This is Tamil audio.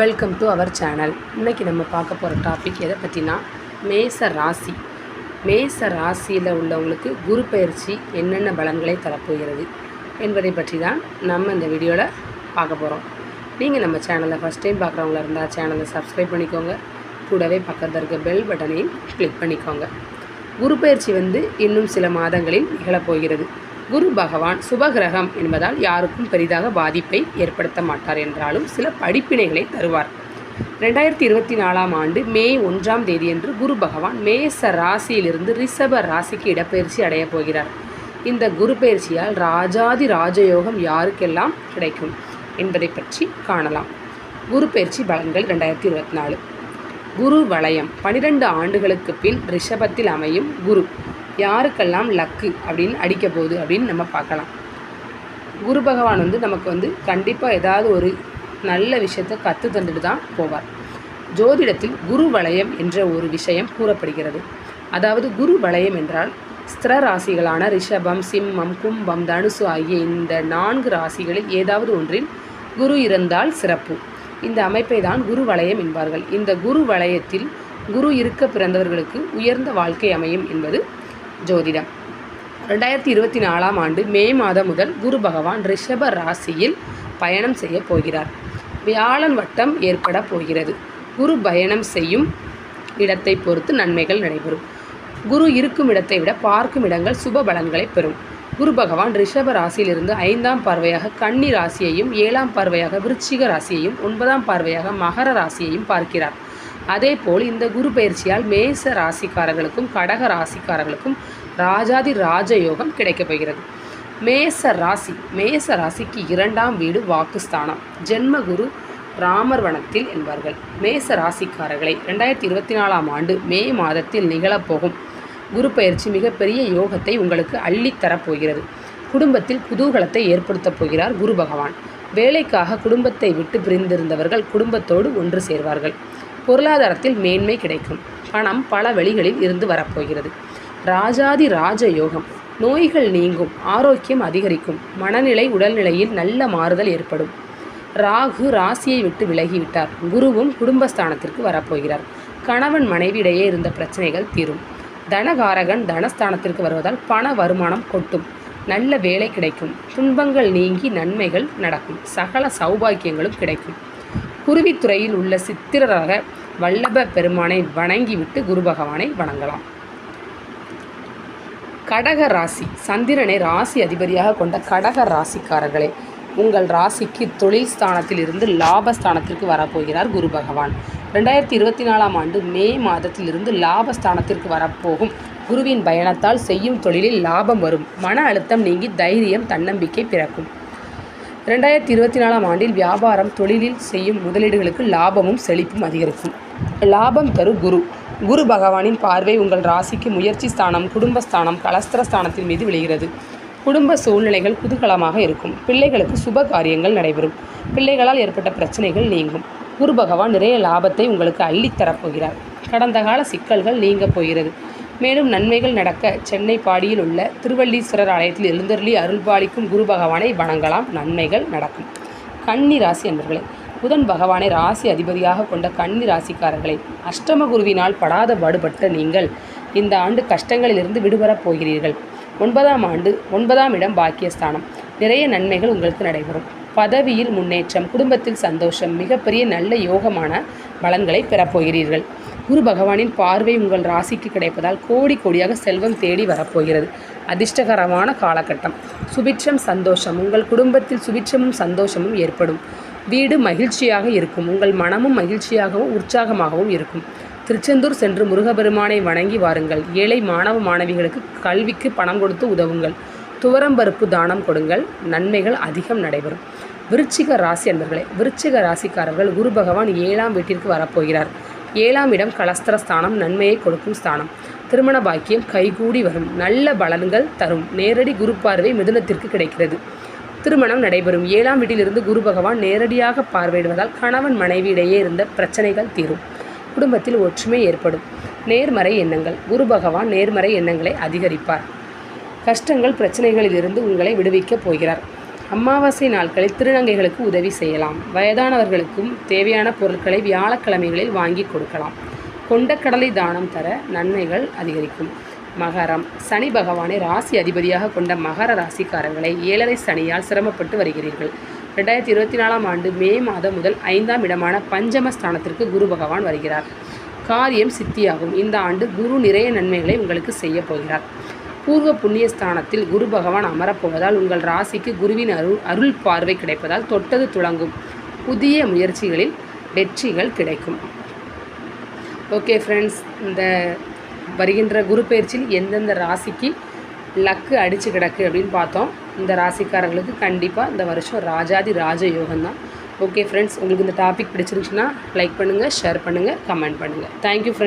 வெல்கம் டு அவர் சேனல் இன்றைக்கி நம்ம பார்க்க போகிற டாபிக் எதை பற்றினா மேச ராசி. மேச ராசியில் உள்ளவங்களுக்கு குரு பயிற்சி என்னென்ன பலன்களை தரப்போகிறது என்பதை பற்றி தான் நம்ம இந்த வீடியோவில் பார்க்க போகிறோம் நீங்கள் நம்ம சேனலை ஃபஸ்ட் டைம் பார்க்குறவங்களா இருந்தால் சேனலை சப்ஸ்கிரைப் பண்ணிக்கோங்க. கூடவே பக்கத்தில் இருக்க பெல் பட்டனையும் கிளிக் பண்ணிக்கோங்க. குரு பயிற்சி வந்து இன்னும் சில மாதங்களில் நிகழப்போகிறது குரு பகவான் சுபகிரகம் என்பதால் யாருக்கும் பெரிதாக பாதிப்பை ஏற்படுத்த மாட்டார் என்றாலும் சில படிப்பினைகளை தருவார். ரெண்டாயிரத்தி இருபத்தி நாலாம் ஆண்டு மே ஒன்றாம் தேதியன்று குரு பகவான் மேச ராசியிலிருந்து ரிஷப ராசிக்கு இடப்பெயர்ச்சி அடையப் போகிறார். இந்த குரு பயிற்சியால் ராஜாதி ராஜயோகம் யாருக்கெல்லாம் கிடைக்கும் என்பதை பற்றி காணலாம். குரு பயிற்சி பலன்கள் ரெண்டாயிரத்தி இருபத்தி நாலு குரு வளையம் பனிரெண்டு ஆண்டுகளுக்கு பின் ரிஷபத்தில் அமையும் குரு. யாருக்கெல்லாம் லக்கு அப்படின்னு அடிக்க போகுது அப்படின்னு நம்ம பார்க்கலாம். குரு பகவான் வந்து நமக்கு வந்து கண்டிப்பாக ஏதாவது ஒரு நல்ல விஷயத்தை கற்று தந்துட்டு தான் போவார். ஜோதிடத்தில் குரு வளையம் என்ற ஒரு விஷயம் கூறப்படுகிறது. அதாவது குரு வளையம் என்றால் ஸ்திர ராசிகளான ரிஷபம் சிம்மம் கும்பம் தனுசு ஆகிய இந்த நான்கு ராசிகளில் ஏதாவது ஒன்றில் குரு இருந்தால் சிறப்பு. இந்த அமைப்பை தான் குரு வளையம் என்பார்கள். இந்த குரு வளையத்தில் குரு இருக்க பிறந்தவர்களுக்கு உயர்ந்த வாழ்க்கை அமையும் என்பது ஜோதிடம். ரெண்டாயிரத்தி இருபத்தி நாலாம் ஆண்டு மே மாதம் முதல் குரு பகவான் ரிஷப ராசியில் பயணம் செய்ய போகிறார். வியாழன் வட்டம் ஏற்பட போகிறது. குரு பயணம் செய்யும் இடத்தை பொறுத்து நன்மைகள் நடைபெறும். குரு இருக்கும் இடத்தை விட பார்க்கும் இடங்கள் சுப பலன்களை பெறும். குரு பகவான் ரிஷப ராசியிலிருந்து ஐந்தாம் பார்வையாக கன்னி ராசியையும் ஏழாம் பார்வையாக விருச்சிக ராசியையும் ஒன்பதாம் பார்வையாக மகர ராசியையும் பார்க்கிறார். அதேபோல் இந்த குரு பயிற்சியால் மேச ராசிக்காரர்களுக்கும் கடக ராசிக்காரர்களுக்கும் ராஜாதி ராஜயோகம் கிடைக்கப் போகிறது. மேச ராசி மேச ராசிக்கு இரண்டாம் வீடு வாக்குஸ்தானம். ஜென்மகுரு ராமர் வனத்தில் என்பார்கள். மேச ராசிக்காரர்களை ரெண்டாயிரத்தி இருபத்தி நாலாம் ஆண்டு மே மாதத்தில் நிகழப்போகும் குரு பயிற்சி மிகப்பெரிய யோகத்தை உங்களுக்கு அள்ளித்தரப்போகிறது குடும்பத்தில் குதூகலத்தை ஏற்படுத்தப் போகிறார் குரு பகவான். வேலைக்காக குடும்பத்தை விட்டு பிரிந்திருந்தவர்கள் குடும்பத்தோடு ஒன்று சேர்வார்கள். பொருளாதாரத்தில் மேன்மை கிடைக்கும். பணம் பல வழிகளில் இருந்து வரப்போகிறது. ராஜாதி ராஜ யோகம் நோய்கள் நீங்கும் ஆரோக்கியம் அதிகரிக்கும் மனநிலை உடல்நிலையில் நல்ல மாறுதல் ஏற்படும். ராகு ராசியை விட்டு விலகிவிட்டார். குருவும் குடும்பஸ்தானத்திற்கு வரப்போகிறார். கணவன் மனைவியிடையே இருந்த பிரச்சனைகள் தீரும். தனகாரகன் தனஸ்தானத்திற்கு வருவதால் பண வருமானம் கொட்டும். நல்ல வேலை கிடைக்கும். துன்பங்கள் நீங்கி நன்மைகள் நடக்கும். சகல சௌபாக்கியங்களும் கிடைக்கும். குருவித்துறையில் உள்ள சித்திரராக வல்லப பெருமானை வணங்கிவிட்டு குரு பகவானை வணங்கலாம். கடக ராசி சந்திரனை ராசி அதிபதியாக கொண்ட கடக ராசிக்காரர்களே உங்கள் ராசிக்கு தொழில் ஸ்தானத்தில் இருந்து லாபஸ்தானத்திற்கு வரப்போகிறார் குரு பகவான். ரெண்டாயிரத்தி இருபத்தி நாலாம் ஆண்டு மே மாதத்திலிருந்து லாபஸ்தானத்திற்கு வரப்போகும் குருவின் பயணத்தால் செய்யும் தொழிலில் லாபம் வரும். மன அழுத்தம் நீங்கி தைரியம் தன்னம்பிக்கை பிறக்கும். ரெண்டாயிரத்தி இருபத்தி நாலாம் ஆண்டில் வியாபாரம் தொழிலில் செய்யும் முதலீடுகளுக்கு லாபமும் செழிப்பும் அதிகரிக்கும். லாபம் தரு குரு. குரு பகவானின் பார்வை உங்கள் ராசிக்கு முயற்சி ஸ்தானம் குடும்பஸ்தானம் கலஸ்திர ஸ்தானத்தின் மீது விழுகிறது. குடும்ப சூழ்நிலைகள் குதூகலமாக இருக்கும். பிள்ளைகளுக்கு சுப காரியங்கள் நடைபெறும். பிள்ளைகளால் ஏற்பட்ட பிரச்சனைகள் நீங்கும். குரு பகவான் நிறைய லாபத்தை உங்களுக்கு அள்ளித்தரப்போகிறார் கடந்த கால சிக்கல்கள் நீங்க போகிறது. மேலும் நன்மைகள் நடக்க சென்னை பாடியில் உள்ள திருவள்ளீஸ்வரர் ஆலயத்தில் எழுந்தருளி அருள்பாலிக்கும் குரு பகவானை வணங்கலாம். நன்மைகள் நடக்கும். கன்னி ராசி அன்பர்களே புதன் பகவானை ராசி அதிபதியாக கொண்ட கன்னி ராசிக்காரர்களை அஷ்டம குருவினால் படாத பாடுபட்ட நீங்கள் இந்த ஆண்டு கஷ்டங்களிலிருந்து விடுபடப் போகிறீர்கள். ஒன்பதாம் ஆண்டு ஒன்பதாம் இடம் பாக்கியஸ்தானம். நிறைய நன்மைகள் உங்களுக்கு நடைபெறும். பதவியில் முன்னேற்றம் குடும்பத்தில் சந்தோஷம் மிகப்பெரிய நல்ல யோகமான பலன்களை பெறப்போகிறீர்கள் குரு பகவானின் பார்வை உங்கள் ராசிக்கு கிடைப்பதால் கோடி கோடியாக செல்வம் தேடி வரப்போகிறது. அதிர்ஷ்டகரமான காலகட்டம். சுபிட்சம் சந்தோஷம். உங்கள் குடும்பத்தில் சுபிட்சமும் சந்தோஷமும் ஏற்படும். வீடு மகிழ்ச்சியாக இருக்கும். உங்கள் மனமும் மகிழ்ச்சியாகவும் உற்சாகமாகவும் இருக்கும். திருச்செந்தூர் சென்று முருகபெருமானை வணங்கி வாருங்கள். ஏழை மாணவ மாணவிகளுக்கு கல்விக்கு பணம் கொடுத்து உதவுங்கள். துவரம்பருப்பு தானம் கொடுங்கள். நன்மைகள் அதிகம் நடைபெறும். விருச்சிக ராசி அன்பர்களே விருச்சிக ராசிக்காரர்கள் குரு பகவான் ஏழாம் வீட்டிற்கு வரப்போகிறார். ஏழாம் இடம் கலஸ்திர ஸ்தானம் நன்மையை கொடுக்கும் ஸ்தானம். திருமண பாக்கியம் கைகூடி வரும். நல்ல பலன்கள் தரும். நேரடி குரு பார்வை மிதுனத்திற்கு கிடைக்கிறது. திருமணம் நடைபெறும். ஏழாம் வீட்டிலிருந்து குரு பகவான் நேரடியாக பார்வையிடுவதால் கணவன் மனைவி இடையே இருந்த பிரச்சனைகள் தீரும். குடும்பத்தில் ஒற்றுமை ஏற்படும். நேர்மறை எண்ணங்கள். குரு பகவான் நேர்மறை எண்ணங்களை அதிகரிப்பார். கஷ்டங்கள் பிரச்சனைகளிலிருந்து உங்களை விடுவிக்கப் போகிறார். அமாவாசை நாட்களில் திருநங்கைகளுக்கு உதவி செய்யலாம். வயதானவர்களுக்கும் தேவையான பொருட்களை வியாழக்கிழமைகளில் வாங்கி கொடுக்கலாம். கொண்டக்கடலை தானம் தர நன்மைகள் அதிகரிக்கும். மகரம். சனி பகவானை ராசி அதிபதியாக கொண்ட மகர ராசிக்காரர்களை ஏழரை சனியால் சிரமப்பட்டு வருகிறீர்கள். ரெண்டாயிரத்தி இருபத்தி நாலாம் ஆண்டு மே மாதம் முதல் ஐந்தாம் இடமான பஞ்சமஸ்தானத்திற்கு குரு பகவான் வருகிறார். காரியம் சித்தியாகும். இந்த ஆண்டு குரு நிறைய நன்மைகளை உங்களுக்கு செய்ய போகிறார். பூர்வ புண்ணிய ஸ்தானத்தில் குரு பகவான் அமரப்போவதால் உங்கள் ராசிக்கு குருவின் அருள் அருள் பார்வை கிடைப்பதால் தொட்டது துளங்கும். புதிய முயற்சிகளில் வெற்றிகள் கிடைக்கும். ஓகே ஃப்ரெண்ட்ஸ் இந்த வருகின்ற குரு பயிற்சியில் எந்தெந்த ராசிக்கு லக்கு அடித்து கிடக்கு அப்படின்னு பார்த்தோம். இந்த ராசிக்காரர்களுக்கு கண்டிப்பாக இந்த வருஷம் ராஜாதி ராஜ யோகம் தான். ஓகே ஃப்ரெண்ட்ஸ் உங்களுக்கு இந்த டாபிக் பிடிச்சிருந்துச்சுன்னா லைக் பண்ணுங்கள் ஷேர் பண்ணுங்கள் கமெண்ட் பண்ணுங்கள் தேங்க்யூ ஃப்ரெண்ட்ஸ்